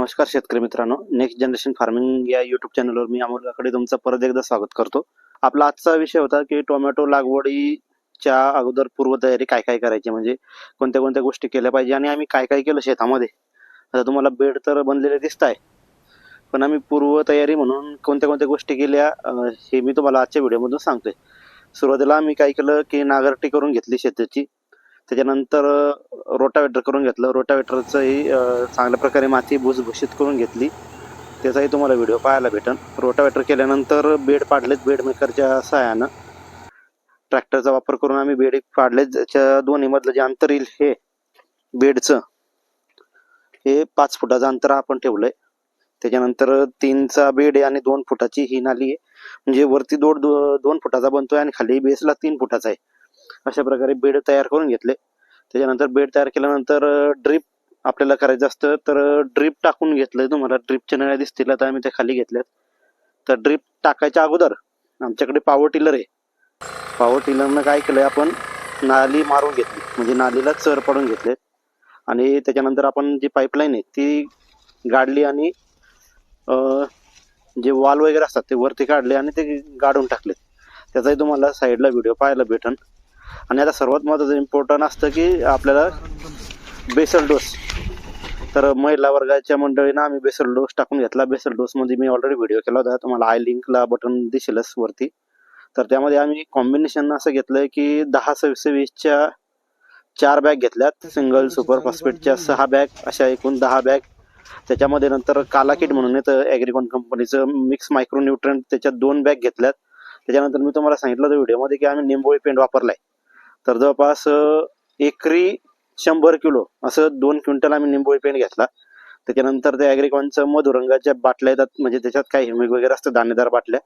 नमस्कार शेतकरी मित्रांनो. नेक्स्ट जनरेशन फार्मिंग या युट्यूब चॅनलवर मी अमोलकडे तुमचं परत एकदा स्वागत करतो. आपला आजचा विषय होता की टोमॅटो लागवडीच्या अगोदर पूर्वतयारी काय काय करायची? म्हणजे कोणत्या कोणत्या गोष्टी केल्या पाहिजे आणि आम्ही काय काय केलं शेतामध्ये? आता तुम्हाला बेड तर बनलेले दिसत आहे पण आम्ही पूर्वतयारी म्हणून कोणत्या कोणत्या गोष्टी केल्या हे मी तुम्हाला आजच्या व्हिडिओमधून सांगतोय. सुरुवातीला आम्ही काय केलं की नागरटी करून घेतली शेताची. त्याच्यानंतर रोटावेटर करून घेतलं. रोटावेटरचंही चांगल्या प्रकारे माती भुसभुशीत करून घेतली. त्याचाही तुम्हाला व्हिडिओ पाहायला भेटन. रोटावेटर केल्यानंतर बेड पाडलेत बेड मेकरच्या सहाय्यानं. ट्रॅक्टरचा वापर करून आम्ही बेड पाडले ज्याच्या दोन्हीमधलं जे अंतर येईल हे बेडचं हे पाच फुटाचं अंतर आपण ठेवलंय. त्याच्यानंतर तीनचा बेड आहे आणि दोन फुटाची ही नाली आहे. म्हणजे वरती दोड दो- दोन फुटाचा बनतोय आणि खाली बेसला तीन फुटाचा आहे. अशा प्रकारे बेड तयार करून घेतले. त्याच्यानंतर बेड तयार केल्यानंतर ड्रीप आपल्याला करायचं असतं तर ड्रीप टाकून घेतलंय तुम्हाला. ड्रीपच्या नळ्या दिसतील आता आम्ही त्या खाली घेतल्यात. तर ड्रीप टाकायच्या अगोदर आमच्याकडे पॉवर टिलर आहे. पॉवर टिलरनं काय केलंय आपण नाली मारून घेतली. म्हणजे नालीला चर पडून घेतले आणि त्याच्यानंतर आपण जी पाईपलाईन आहे ती गाडली आणि जे वॉल वगैरे असतात ते वरती काढले आणि ते गाडून टाकले त्याचाही तुम्हाला साईडला व्हिडिओ पाहायला भेटन. आणि आता सर्वात महत्वाचं इम्पॉर्टंट असतं की आपल्याला बेसल डोस. तर महिला वर्गाच्या मंडळीनं आम्ही बेसल डोस टाकून घेतला. बेसल डोस म्हणजे मी ऑलरेडी व्हिडिओ केला होता. तुम्हाला आय लिंकला बटन दिसेलच वरती. तर त्यामध्ये आम्ही कॉम्बिनेशन असं घेतलंय की दहा सव्वीस वीसच्या चार बॅग घेतल्यात. सिंगल सुपर फॉस्फेटच्या सहा बॅग अशा एकूण दहा बॅग त्याच्यामध्ये नंतर काला किट म्हणून येतं. ॲग्रिकॉन कंपनीचं मिक्स मायक्रो न्यूट्रंट त्याच्यात दोन बॅग घेतल्यात. त्याच्यानंतर मी तुम्हाला सांगितलं होतं व्हिडिओमध्ये की आम्ही निंबोळी पेंट वापरलाय. तर जवळपास एकरी शंभर किलो असं दोन क्विंटल आम्ही निंबोळी पेंट घेतला. त्याच्यानंतर ते ॲग्रिकॉनचं मधुरंगाच्या बाटल्या येतात म्हणजे त्याच्यात काही हिमिक वगैरे असतं दाणेदार बाटल्या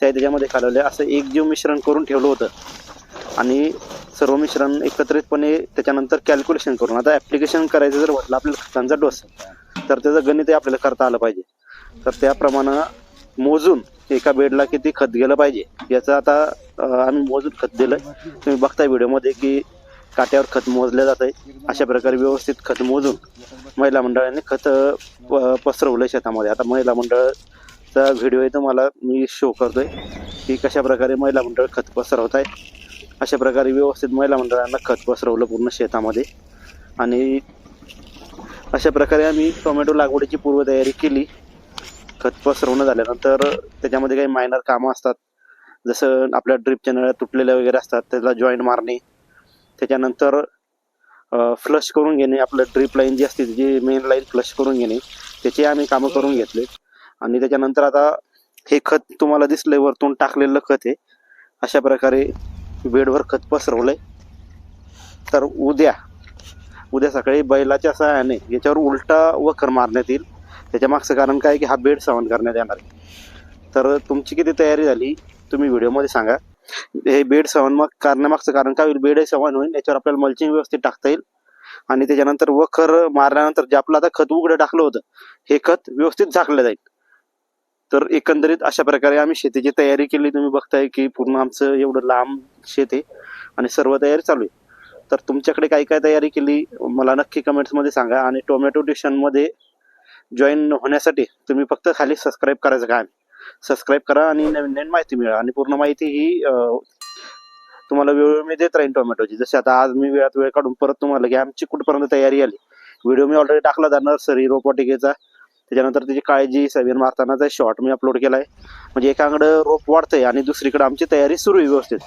त्या त्याच्यामध्ये खालवल्या. असं एक जीव मिश्रण करून ठेवलं होतं. आणि सर्व मिश्रण एकत्रितपणे त्याच्यानंतर कॅल्क्युलेशन करून आता ॲप्लिकेशन करायचं जर म्हटलं आपल्याला खतांचा डोस तर त्याचं गणितही आपल्याला करता आलं पाहिजे. तर त्याप्रमाणे मोजून एका बेडला किती खत गेलं पाहिजे याचा आता आम्ही मोजून खत दिलं आहे तुम्ही बघताय व्हिडिओमध्ये की काट्यावर खत मोजलं जात आहे अशा प्रकारे व्यवस्थित खत मोजून महिला मंडळाने खत प- पसरवलं शेतामध्ये. आता महिला मंडळाचा व्हिडिओ तुम्हाला मी शो करतोय की कशा प्रकारे महिला मंडळ खत पसरवत आहे अशा प्रकारे व्यवस्थित महिला मंडळांना खत पसरवलं पूर्ण शेतामध्ये. आणि अशा प्रकारे आम्ही टोमॅटो लागवडीची पूर्वतयारी केली. खत पसरवणं झाल्यानंतर त्याच्यामध्ये काही मायनर कामं असतात. जसं आपल्या ड्रिपच्या नळ्या तुटलेल्या वगैरे असतात त्याला जॉईंट मारणे. त्याच्यानंतर फ्लश करून घेणे आपलं ड्रिप लाईन जी असते जी मेन लाईन फ्लश करून घेणे त्याची आम्ही कामं करून घेतले. आणि त्याच्यानंतर आता हे खत तुम्हाला दिसलंय वरतून टाकलेलं खत आहे. अशा प्रकारे बेडवर खत पसरवलंय. तर उद्या उद्या सकाळी बैलाच्या सहाय्याने याच्यावर उलटा वखर मारण्यात येईल. त्याच्या मागचं कारण काय की हा बेड सहन करण्यात येणार आहे. तर तुमची किती तयारी झाली? तुम्ही व्हिडिओमध्ये सांगा. हे बेड सवन मग करण्यामागचं कारण काय होईल? बेड सवन होईल याच्यावर आपल्याला मल्चिंग व्यवस्थित टाकता येईल. आणि त्याच्यानंतर वखर मारल्यानंतर जे आपलं आता खत उघडं टाकलं होतं हे खत व्यवस्थित झाकलं जाईल. तर एकंदरीत अशा प्रकारे आम्ही शेतीची तयारी केली. तुम्ही बघताय की पूर्ण आमचं एवढं लांब शेत आहे आणि सर्व तयारी चालू आहे. तर तुमच्याकडे काय काय तयारी केली? मला नक्की कमेंट्समध्ये सांगा. आणि टोमॅटो डिशनमध्ये जॉईन होण्यासाठी तुम्ही फक्त खाली सबस्क्राईब करायचं काय सबस्क्राईब करा आणि नवीन नवीन माहिती मिळा. आणि पूर्ण माहिती ही तुम्हाला वेळोवेळी मी देत राहीन टोमॅटोची. जसे आता आज मी वेळात वेळ काढून परत तुम्हाला की आमची कुठपर्यंत तयारी आली. व्हिडिओ मी ऑलरेडी टाकला जाणार सरी रोपवाटिकेचा. त्याच्यानंतर त्याची काळजी सवीन मारतानाचा शॉर्ट मी अपलोड केला आहे म्हणजे एकाकडं रोप वाढतंय आणि दुसरीकडे आमची तयारी सुरू आहे व्यवस्थित.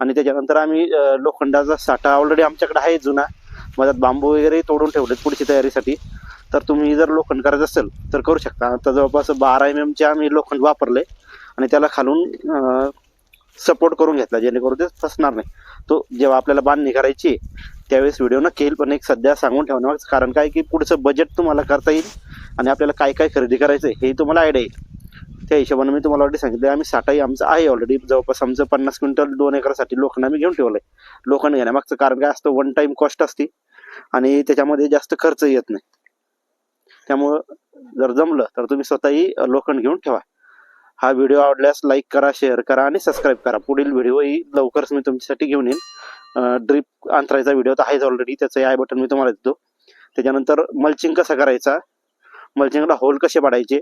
आणि त्याच्यानंतर आम्ही लोखंडाचा साठा ऑलरेडी आमच्याकडे आहे जुना. मधात बांबू वगैरे तोडून ठेवलेत पुढची तयारीसाठी. तर तुम्ही जर लोखंड करायचं असेल तर करू शकता. आता जवळपास बारा एम एमचे आम्ही लोखंड वापरले आणि त्याला खालून सपोर्ट करून घेतला जेणेकरून ते फसणार नाही. तो जेव्हा आपल्याला बांधणी करायची त्यावेळेस व्हिडिओ नक्की येईल. पण एक सध्या सांगून ठेवण्याचं कारण काय की पुढचं बजेट तुम्हाला करता येईल आणि आपल्याला काय काय खरेदी करायचं आहे हे तुम्हाला आयडिया येईल. त्या हिशोबाने मी तुम्हाला ऑलरेडी सांगितलं आम्ही साठाही आमचं आहे ऑलरेडी जवळपास आमचं पन्नास क्विंटल दोन एकरासाठी लोखंड आम्ही घेऊन ठेवलं आहे लोखंड घेण्यामागचं कारण काय असतं वन टाईम कॉस्ट असते आणि त्याच्यामध्ये जास्त खर्च येत नाही. त्यामुळं जर जमलं तर तुम्ही स्वतःही लोखंड घेऊन ठेवा. हा व्हिडिओ आवडल्यास लाईक करा शेअर करा आणि सबस्क्राईब करा. पुढील व्हिडिओही लवकरच मी तुमच्यासाठी घेऊन येईन. ड्रीप अंतरायचा व्हिडिओ तर आहेच ऑलरेडी त्याचं आय बटन मी तुम्हाला देतो. त्याच्यानंतर मल्चिंग कसा करायचा? मल्चिंगला होल कसे पाडायचे?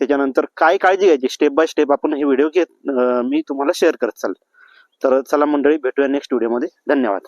त्याच्यानंतर काय काळजी घ्यायची? स्टेप बाय स्टेप आपण हे व्हिडिओ घेत मी तुम्हाला शेअर करत चाल तर चला मंडळी भेटूया नेक्स्ट व्हिडिओमध्ये धन्यवाद.